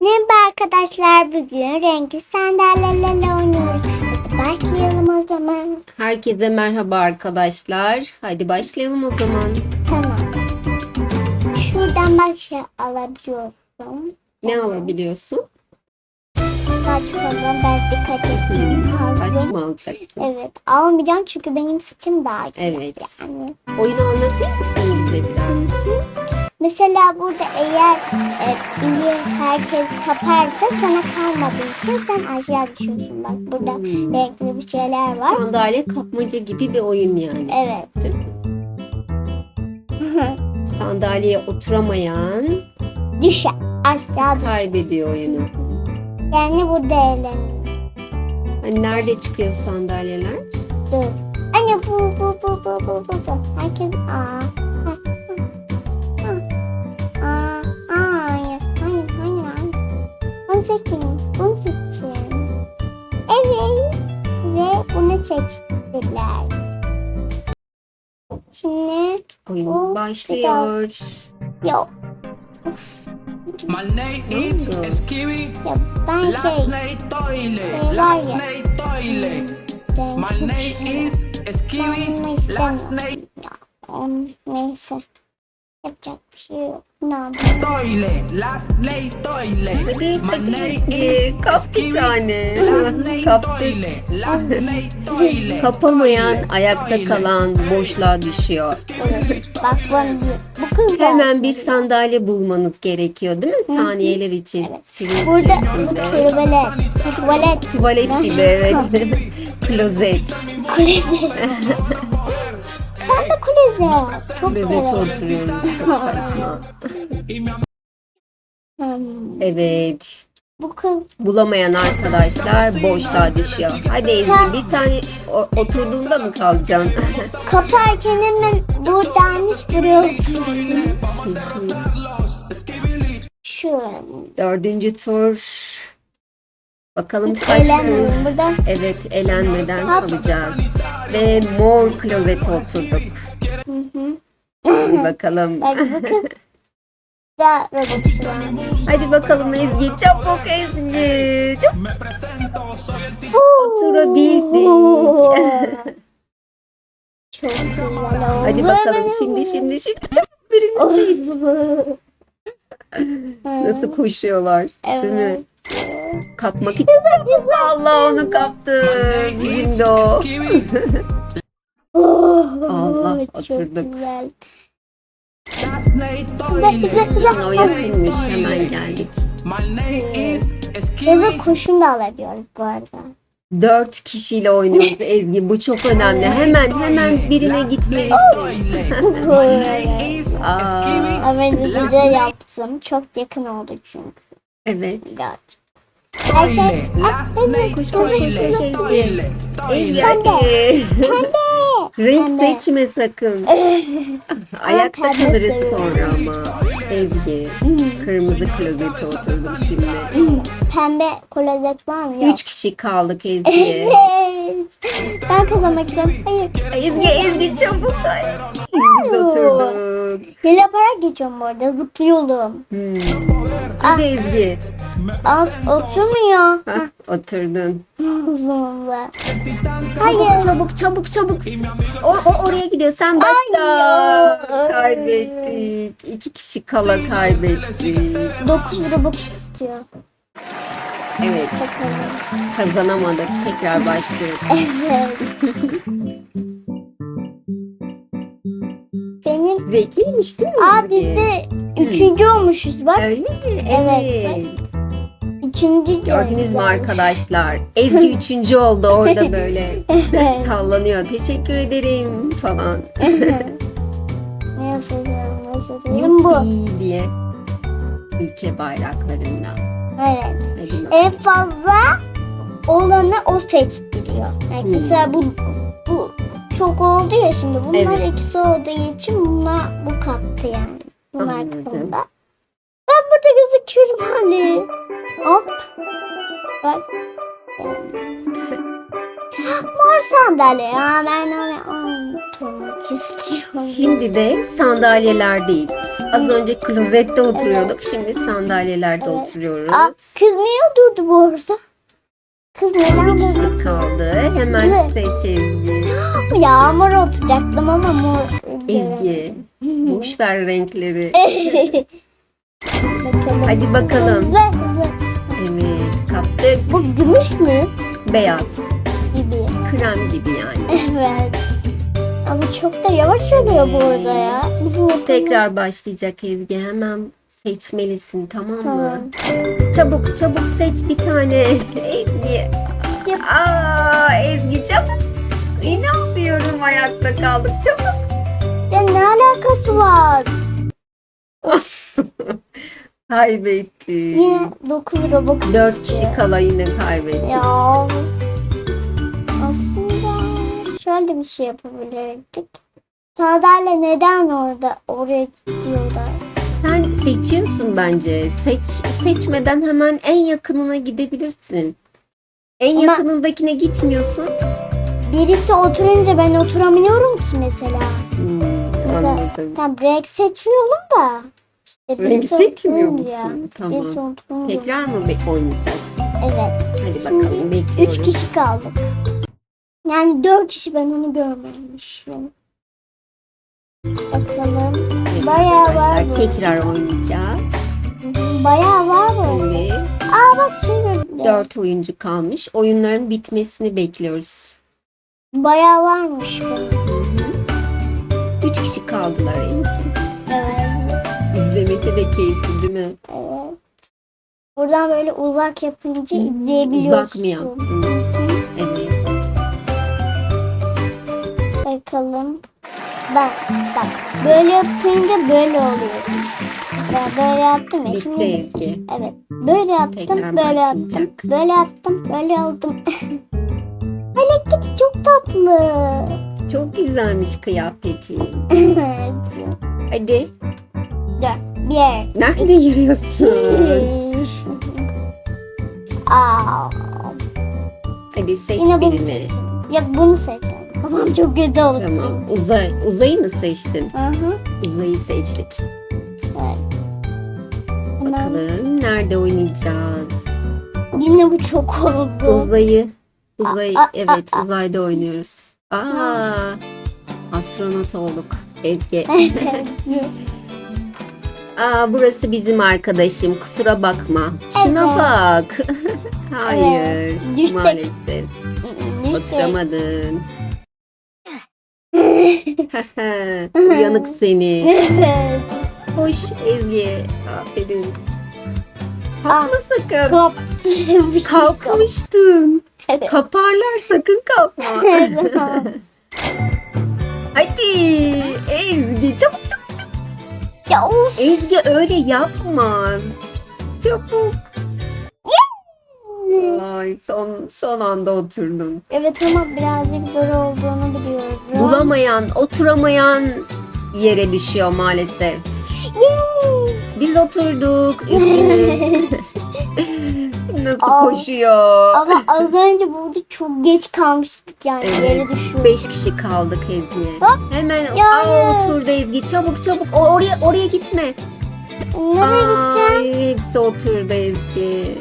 Merhaba arkadaşlar bugün renkli sandalyelerle oynuyoruz. Hadi başlayalım o zaman. Herkese merhaba arkadaşlar. Hadi başlayalım o zaman. Tamam. Şuradan bak şey alabiliyorsun. Ne alabiliyorsun? Saç falan ben dikkat ettim. Saç mı alacaksın? Evet almayacağım çünkü benim saçım daha güzel. Evet. Yani. Oyunu anlatır mısın bize biraz? Mesela burada eğer e, biri herkes kaparsa sana kalmadığı için sen aşağı düşüyorsun. Bak burada renkli bir şeyler var. Sandalye kapmaca gibi bir oyun yani. Evet. Sandalyeye oturamayan Düşer. Aşağı düşer. kaybediyor oyunu. Yani burada eğleniyor. Hani nerede çıkıyor sandalyeler? Dur. Anne bu bu bu bu bu bu bu. Herkes aa. Seçin, bunu seçin. Evet. Ve bunu seçtiler. Şimdi Oyun Oh, başlıyor. yok. My name is. Skibi. Last şey. Toilet. Şey Last var ya. name Toilet. My name is Skibi. Last um, neyse. Yapacak bir şey yok. Yapayım? Toilet. Last name Toilet. My name is Kap bir tane. Toilet. Kapamayan ayakta kalan boşluğa düşüyor. Evet. Bak bu kız Hemen bir sandalye bulmanız gerekiyor değil mi? Saniyeler için. Sürüyorsunuz Burada tuvalet. Tuvalet. Tuvalet gibi evet. Klozet. Kuleze. De kuleze. Çok saçma. Evet. Bu kız Bulamayan arkadaşlar boşluğa düşüyor. Hadi Ezgi bir tane o- oturduğunda mı kalacaksın? kaparken hemen buradanmış buraya oturuyor. Şu. Dördüncü tur. Bakalım kaç tur. Evet elenmeden kalacağız. Ve mor klozete oturduk. Hadi bakalım. Hadi bakalım Ezgi. Çabuk Ezgi. Çabuk. Oturabildik. Hadi bakalım şimdi şimdi şimdi çabuk birini seç. Nasıl koşuyorlar değil mi? Kapmak için. Allah onu kaptı. O. Skibi. Allah, oturduk. O yakınmış hemen geldik. Ve kurşun da alabiliyoruz bu arada. Dört kişiyle oynuyoruz Ezgi. Bu çok önemli. Hemen hemen birine is Aa. Ama ben de güzel yaptım. Çok yakın oldu çünkü. Evet. Birazcık. Toilet. Last name Toilet. Toilet. Toilet. Renk Pembe. seçme sakın. Ayakta pembe kalırız seviyorum. sonra ama. Ezgi. Kırmızı klozete oturdum şimdi. Pembe klozet var mı? Yok. Üç kişi kaldık Ezgi'ye. Evet. Ben kazanmak istiyorum. Hayır. Ezgi Ezgi çabuk. Biz oturduk. Hile yaparak geçiyorum bu arada. Zıplıyorum. Hmm. Hadi Ezgi. Al, oturmuyor. Hah, oturdun. Çabuk Hayır. çabuk çabuk çabuk. O, o oraya gidiyor. Sen başla. Ay. Kaybettik. İki kişi kala kaybettik. Dokuz robot istiyor. Evet Bakalım. kazanamadık. Tekrar başlıyoruz. Evet. Benim Zevkliymiş değil mi? Aa biz de üçüncü olmuşuz bak. Öyle mi? Evet. Evet. Üçüncü Gördünüz mü arkadaşlar? Ezgi üçüncü oldu orada böyle Evet. sallanıyor. Teşekkür ederim falan. ne yazıyorum? Ne yazıyorum? Bu. Yuppi diye. Ülke bayraklarından. Evet. En fazla olanı o seçtiriyor. Yani Hmm. mesela bu bu çok oldu ya şimdi. Bunlar Evet. ikisi olduğu için bunlar bu kaptı yani. Bunlar Anladım. Ben burada gözüküyorum hani. Hop. Bak. Mor sandalye ya ben onu. Oturmak istiyorum. Şimdi de sandalyelerdeyiz. Az önce klozette oturuyorduk. Şimdi sandalyelerde Evet. oturuyoruz. Aa, kız niye durdu bu arada? Kız neden Bir durdu? kişi kaldı. Hemen Evet. seç Ezgi. Yağmur oturacaktım ama mor. Ezgi. Boş ver renkleri. bakalım. Hadi bakalım. Evet. Kaptık. Bu gümüş mü? Beyaz. Gibi. Krem gibi yani. Evet. Ama çok da yavaş oluyor bu arada ya. Bizim yapımız- Tekrar başlayacak Ezgi. Hemen seçmelisin tamam mı? Tamam. Çabuk çabuk seç bir tane. Ezgi. Yap. Aa Ezgi çabuk. İnanmıyorum ayakta kaldık. Çabuk. Ya ne alakası var? Kaybetti. Yine 9 Robux. Dört kişi kala yine kaybetti. Ya. Şöyle bir şey yapabilirdik. Sandalye neden orada oraya gidiyorlar? Sen seçiyorsun bence. Seç, seçmeden hemen en yakınına gidebilirsin. En Ama- yakınındakine gitmiyorsun. Birisi oturunca ben oturamıyorum ki mesela. Hmm, anladım. Tam renk seçiyorum da. İşte birisi seçmiyor musun? Tamam. Tekrar mı oynayacağız? Evet. Hadi bakalım Şimdi bekliyoruz. Üç kişi kaldık. Yani dört kişi ben onu görmemişim. Bakalım. Bayağı var bu. tekrar oynayacağız. Bayağı var mı? Şimdi Aa bak gördüm. dört oyuncu kalmış. Oyunların bitmesini bekliyoruz. Bayağı varmış bu. Üç kişi kaldılar Ezgi. Evet. İzlemesi de keyifli değil mi? Evet. Buradan böyle uzak yapınca izleyebiliyorsun. Uzak mı yaptın? Bakalım. Bak bak. Böyle yapınca böyle oluyor. Ben böyle yaptım ya. Bitti Şimdi, Ezgi. evet. Böyle yaptım. Tekrar böyle yaptım. Böyle yaptım. Böyle oldum. Melek kedi çok tatlı. Çok güzelmiş kıyafeti. Evet. Hadi. Dur. Bir. Nerede yürüyorsun? Bir. Aa. Hadi seç Yine bunu birini. Ya bunu seçtim. Kafam çok kötü oldu. Tamam. Uzay. Uzayı mı seçtin? Hı hı. Uzayı seçtik. Evet. Bakalım nerede oynayacağız? Yine bu çok oldu. Uzayı. Uzay. Aa, Evet aa. uzayda oynuyoruz. Aa. Astronot olduk. Evet. Aa burası bizim arkadaşım. Kusura bakma. Şuna Evet. bak. Hayır. Evet. Düşsek- Maalesef. Neyse. Oturamadın. Uyanık seni. Evet. Hoş Ezgi. Aferin. Kalkma sakın. Kap. Bir şey Kalkmıştın. Evet. Kaparlar sakın kalkma. Hadi Ezgi çabuk çabuk çabuk. ya of. Ezgi öyle yapma. Çabuk. Ay son son anda oturdun. Evet ama birazcık zor olduğunu biliyorum. Bulamayan, oturamayan yere düşüyor maalesef. Yay! Biz oturduk. Üzgünüm. Nasıl Aa. koşuyor? Ama az önce burada çok geç kalmıştık yani Evet. yere düşüyor. Beş kişi kaldık Ezgi. Hop. Hemen Ya. aa, oturdu Ezgi. Çabuk çabuk. O, oraya oraya gitme. Nereye gideceğim? Ay, hepsi oturdu Ezgi.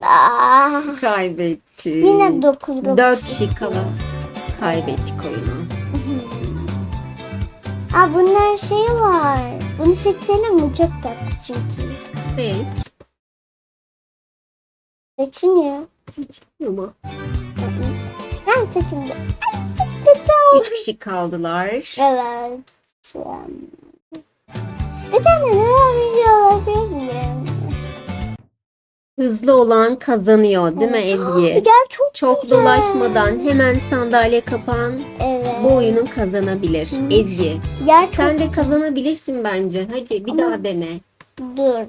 Aa, Kaybetti. yine 9 Dört kişi kala kaybettik oyunu. Aa bunlar şey var. Bunu seçelim mi? Çok tatlı çünkü. Seç. Seçilmiyor. Seçmiyor mu? Ben. Ay, çok kötü. Üç kişi kaldılar. Evet. Bir tane ne video olabilir mi? Hızlı olan kazanıyor değil mi Ezgi? Gel çok Çok dolaşmadan hemen sandalye kapan Evet. bu oyunu kazanabilir. Hı. Ezgi Yer çok sen de kazanabilirsin bence. Hadi bir Ama- daha dene. dur.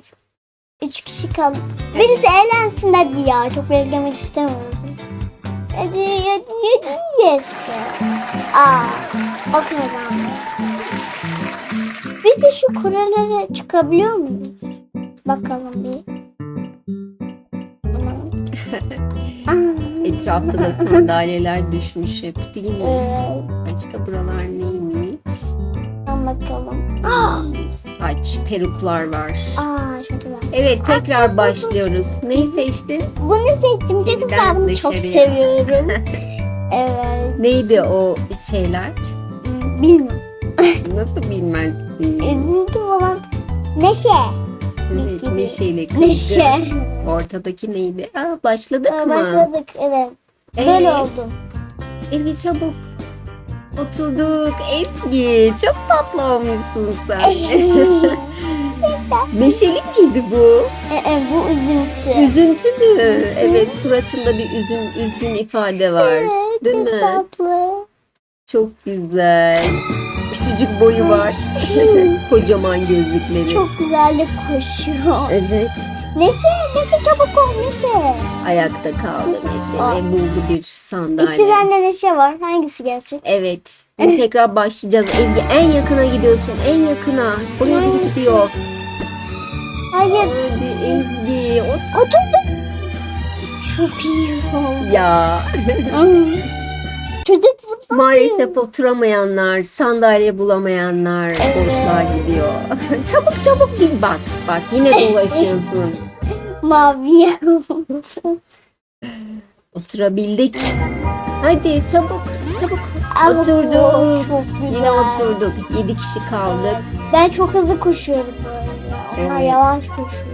Üç kişi kaldı. Birisi eğlensin hadi ya. Çok beklemek istemiyorum. Hadi hadi hadi yes. Aa, o kazandı. Bir de şu kurelere çıkabiliyor muyuz? Bakalım bir. Aa. Etrafta da sandalyeler düşmüş hep değil mi? Evet. başka buralar neymiş? Tamam bakalım. Aa, Saç, peruklar var. Aa çok güzel. Evet tekrar başlıyoruz. Neyi seçtin? Bunu seçtim çünkü ben bunu çok dışarıya. seviyorum. evet. Neydi o şeyler? Bilmiyorum. Nasıl bilmezsin? Üzüntü falan. Neşe. Evet, gibi. neşeli kızgın. Neşe. Ortadaki neydi? Aa, başladık Aa, mı? Başladık evet. Ee, Böyle oldu. Ezgi çabuk. Oturduk. Ezgi çok tatlı olmuşsun sen. Neşeli miydi bu? e, e, bu üzüntü. Üzüntü mü? Evet suratında bir üzün, üzgün ifade var. Evet, Değil çok mi? tatlı. Çok güzel. Küçücük boyu var. Kocaman gözlükleri. Çok güzel de koşuyor. Evet. Neşe, Neşe çabuk ol Neşe. Ayakta kaldı Neşe Aa. ve buldu bir sandalye. İki tane Neşe var. Hangisi gerçek? Evet. Şimdi tekrar başlayacağız. Ezgi en yakına gidiyorsun. En yakına. Oraya biri gidiyor. Hayır. Hadi Ezgi. Ot- Oturdum. Çok iyi. Ya Çocuk mutlu. maalesef oturamayanlar, sandalye bulamayanlar boşluğa gidiyor. çabuk çabuk bir bak. Bak yine dolaşıyorsun. Mavi. Oturabildik. Hadi çabuk çabuk. Ama bu Oturduk. Çok güzel. Yine oturduk. 7 kişi kaldık. Ben çok hızlı koşuyorum böyle. Onlar Evet. yavaş koşuyor.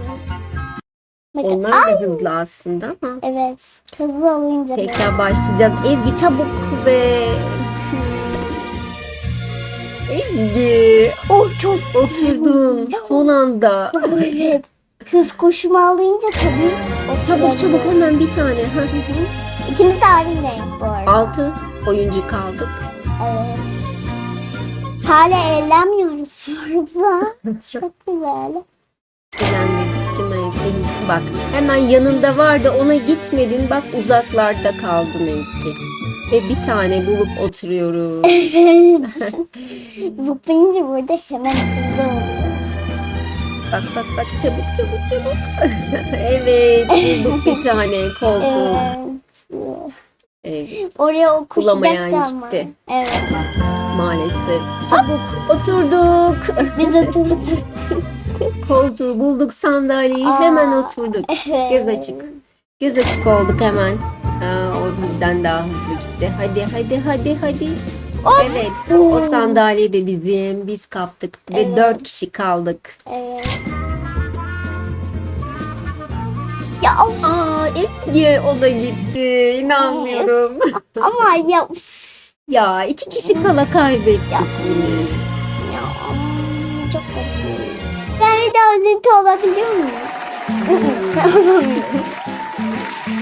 Bakın, Onlar da hızlı aslında ama. Evet. Hızlı olunca. Tekrar başlayacağız. Ezgi çabuk ve... Ezgi Oh çok oturdun son anda. Evet. Hız koşumu alınca tabii. Çabuk çabuk hemen bir tane. İkimiz de aynı renk bu arada. Altı oyuncu kaldık. Evet. Hala eğlenmiyoruz burada. Çok güzel. Eğlenmedik değil mi? Bak hemen yanında vardı ona gitmedin. Bak uzaklarda kaldın Ezgi. Ve bir tane bulup oturuyoruz. Zıplayınca burada hemen hızlı oluyor. Bak bak bak çabuk çabuk çabuk. evet bulduk bir tane koltuğu. Evet. Evet. Oraya o Bulamayan koşacaktı ama. gitti. Evet. Maalesef. Çabuk oturduk. Biz oturduk. Koltuğu bulduk sandalyeyi Aa. hemen oturduk. Evet. Göz açık. Göz açık olduk hemen. Aa, o bizden daha hızlı gitti. Hadi hadi hadi hadi. Evet o sandalye de bizim. Biz kaptık ve Evet. dört kişi kaldık. Evet. Ya of, Aa Ezgi o da gitti. İnanmıyorum. ama ya ya iki kişi kala kaybettik ya Daha üzüntü olabiliyor muyum?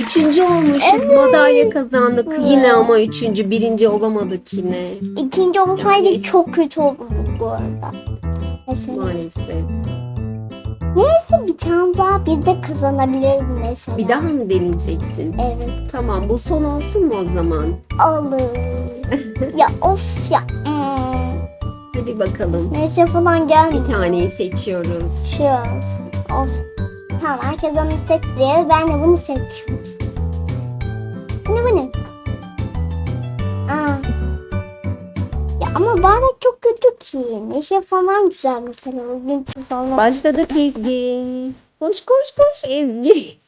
Üçüncü olmuşuz. Evet. Madalya kazandık. Evet. Yine ama üçüncü. Birinci olamadık yine. İkinci olsaydı Yani- çok kötü olurdu bu arada. Mesela. Maalesef. Neyse bir tane daha biz de kazanabiliriz mesela. Bir daha mı deneyeceksin? Evet. Tamam bu son olsun mu o zaman? Olur. ya of ya. Hmm. Hadi bakalım. Neyse falan gelmiyor. Bir taneyi seçiyoruz. Şu. Of. Tamam herkes onu seçti. Ben de bunu seçiyorum. Ne bu ne? Aa. Ya ama bana çok kötü ki. Neşe falan güzel mesela. Bugün falan. Başladık Ezgi. Koş koş koş Ezgi.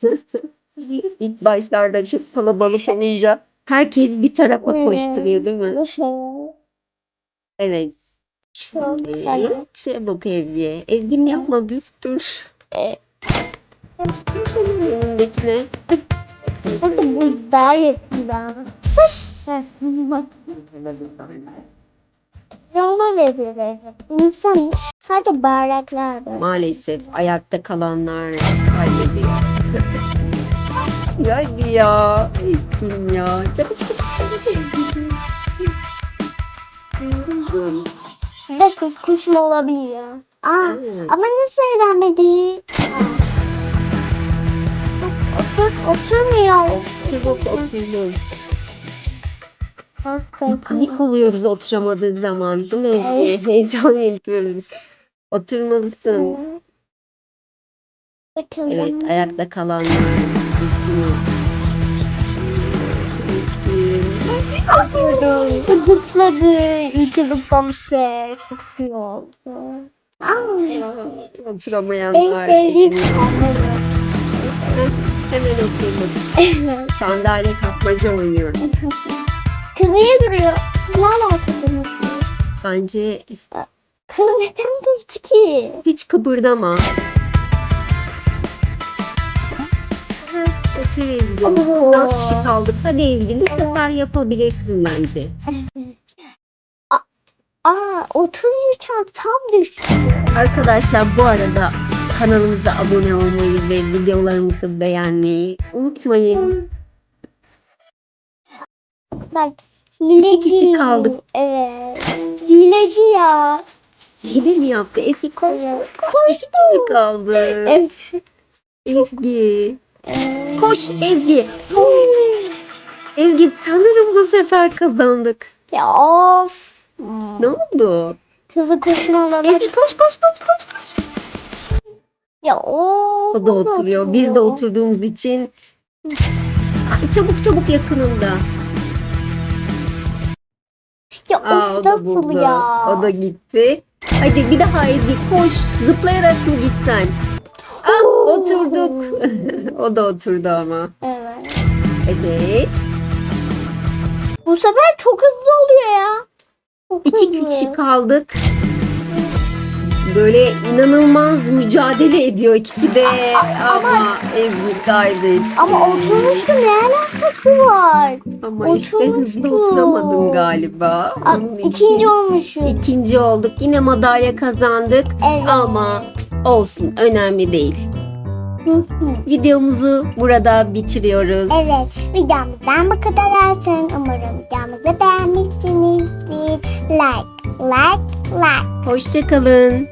İlk başlarda çok kalabalık olunca herkes bir tarafa Evet. koşturuyor değil mi? Evet. Çok güzel. Evet. Çabuk Ezgi. Ezgi'm yapma düz dur. Önündekine. Bakın bu daha yakında. Yolda verilir. İnsan sadece bayraklar var. Maalesef ayakta kalanlar kaybediyor. Hadi ya. Ezgi'm ya. Çabuk kız kuşum olabiliyor. Aa, Evet. ama nasıl eğlenmedik? Otur, oturmuyor. Oturuyoruz. Aferin. Panik oluyoruz oturamadığı zaman değil mi? Evet. Heyecan yapıyoruz. Oturmalısın. Bakalım. Evet, ayakta kalanlar. Üzgünüz. Oturdum. İyi ki zıplamışlar. Çok iyi oldu. Aa, Oturamayanlar. en sevdiğim kamera. Hemen oturduk. Sandalye kapmaca oynuyoruz. Kız niye duruyor? Ne alakası var? Bence Kız neden durdu ki? hiç kıpırdama. Oo. Az kişi kaldık. Hadi Ezgi bu sefer yapabilirsin bence. Aa otururken tam düştü. Arkadaşlar bu arada kanalımıza abone olmayı ve videolarımızı beğenmeyi unutmayın. Bak hileci. kişi kaldık. Evet. Hileci ya. Hile mi yaptı? Ezgi koş. Evet. İki kişi kaldı. Evet. Ezgi. Koş Ezgi. Ezgi sanırım bu sefer kazandık. Ya of. Ne oldu? Kızı koşmalar. Ezgi koş koş koş koş. koş. Ya of. O da oturuyor. Biz de oturduğumuz için Ay, çabuk çabuk yakınında. Ya Aa, of nasıl ya? O da gitti. Hadi bir daha Ezgi koş. Zıplayarak mı gitsen? Ah oturduk. o da oturdu ama. Evet. Evet. Bu sefer çok hızlı oluyor ya. Çok İki hızlı. kişi kaldık. Böyle inanılmaz mücadele ediyor ikisi de ama Ezgi kaybetti. Ama oturmuştu ne alakası var? Ama işte hızlı oturamadın galiba. Aa, Onun için İkinci olmuşum. ikinci olduk. Yine madalya kazandık Evet. ama olsun önemli değil. Videomuzu burada bitiriyoruz. Evet, videomuzdan bu kadar olsun. Umarım videomuzu beğenmişsinizdir. Like, like, like. Hoşçakalın.